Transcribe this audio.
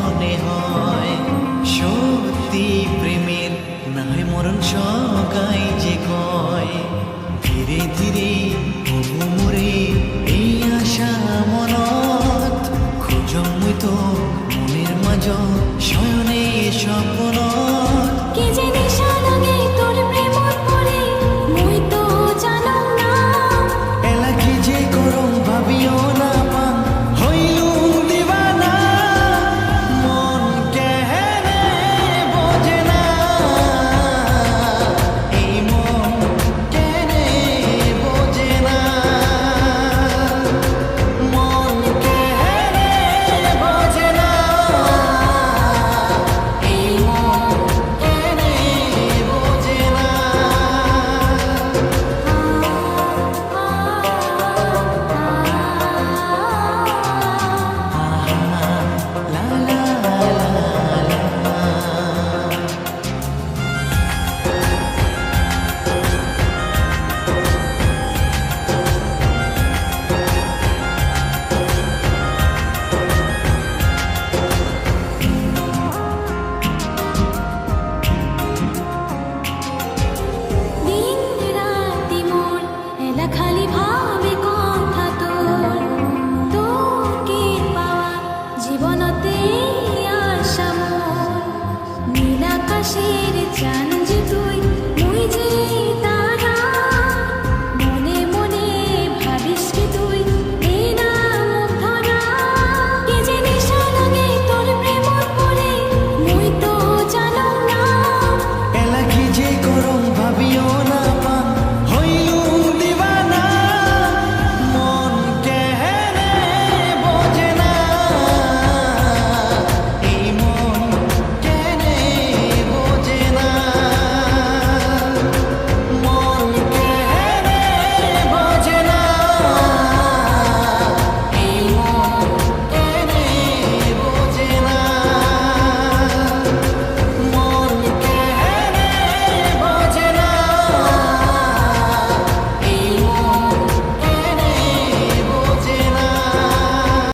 মনে হয় সত্যি প্রেমের নামে মরণ সকাই যে কয়। ধীরে ধীরে মরে, এই আশা মনত। খুঁজম তো মনের মাঝ, শয়নে সপন 家。